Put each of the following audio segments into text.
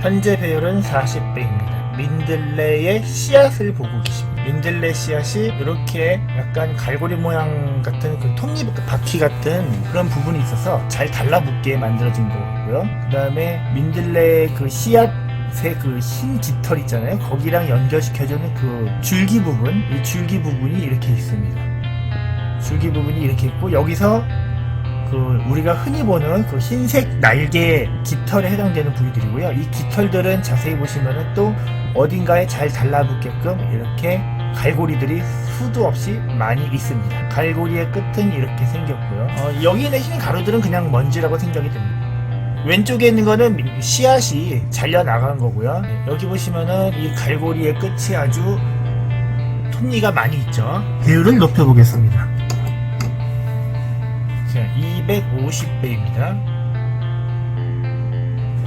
현재 배율은 40배입니다. 민들레의 씨앗을 보고 계십니다. 민들레 씨앗이 이렇게 약간 갈고리 모양 같은 그 톱니 바퀴 같은 그런 부분이 있어서 잘 달라붙게 만들어진 거고요. 그 다음에 민들레의 그 씨앗의 그흰 깃털 있잖아요. 거기랑 연결시켜주는 그 줄기 부분, 이 줄기 부분이 이렇게 있습니다. 줄기 부분이 이렇게 있고 여기서 그 우리가 흔히 보는 그 흰색 날개 깃털에 해당되는 부위들이고요. 이 깃털들은 자세히 보시면은 또 어딘가에 잘 달라붙게끔 이렇게 갈고리들이 수도 없이 많이 있습니다. 갈고리의 끝은 이렇게 생겼고요. 어, 여기 있는 흰 가루들은 그냥 먼지라고 생각이 됩니다. 왼쪽에 있는 거는 미- 씨앗이 잘려 나간 거고요. 네, 여기 보시면은 이 갈고리의 끝이 아주 톱니가 많이 있죠. 배율을 높여보겠습니다. 자, 250배입니다.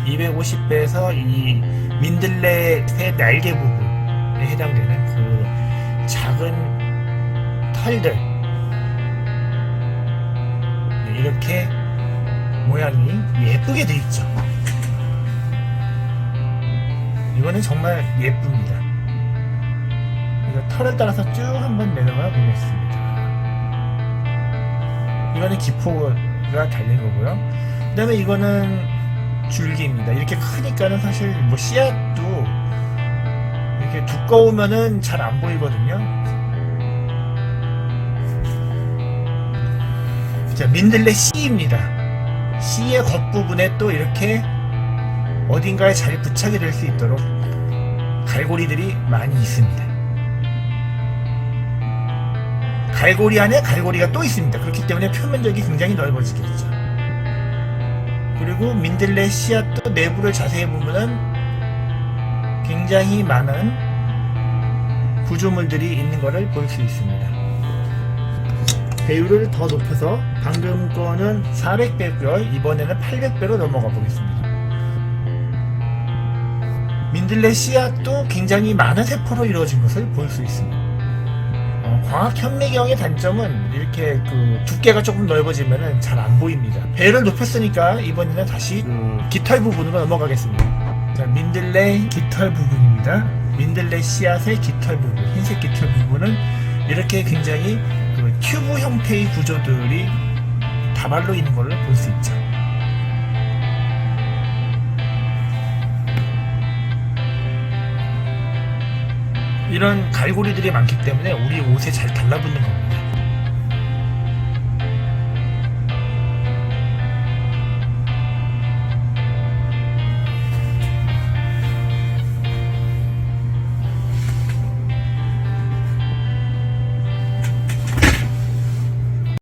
250배에서 이 민들레의 날개 부분에 해당되는 그 작은 털들 네, 이렇게 모양이 예쁘게 돼 있죠. 이거는 정말 예쁩니다. 털을 따라서 쭉 한번 내려가 보겠습니다. 이거는 기포가 달린 거고요. 그 다음에 이거는 줄기입니다. 이렇게 크니까는 사실 뭐 씨앗도 이렇게 두꺼우면은 잘 안 보이거든요. 자, 민들레 씨입니다. 씨의 겉부분에 또 이렇게 어딘가에 잘 부착이 될 수 있도록 갈고리들이 많이 있습니다. 갈고리 안에 갈고리가 또 있습니다. 그렇기 때문에 표면적이 굉장히 넓어지겠죠. 그리고 민들레 씨앗도 내부를 자세히 보면은 굉장히 많은 구조물들이 있는 것을 볼 수 있습니다. 배율을 더 높여서 방금 거는 400배고요. 이번에는 800배로 넘어가 보겠습니다. 민들레 씨앗도 굉장히 많은 세포로 이루어진 것을 볼 수 있습니다. 어, 광학 현미경의 단점은 이렇게 그 두께가 조금 넓어지면 잘 안 보입니다. 배를 높였으니까 이번에는 다시 그 깃털 부분으로 넘어가겠습니다. 자, 민들레 깃털 부분입니다. 민들레 씨앗의 깃털 부분, 흰색 깃털 부분은 이렇게 굉장히 그 튜브 형태의 구조들이 다발로 있는 걸로 볼 수 있죠. 이런 갈고리들이 많기 때문에 우리 옷에 잘 달라붙는 겁니다.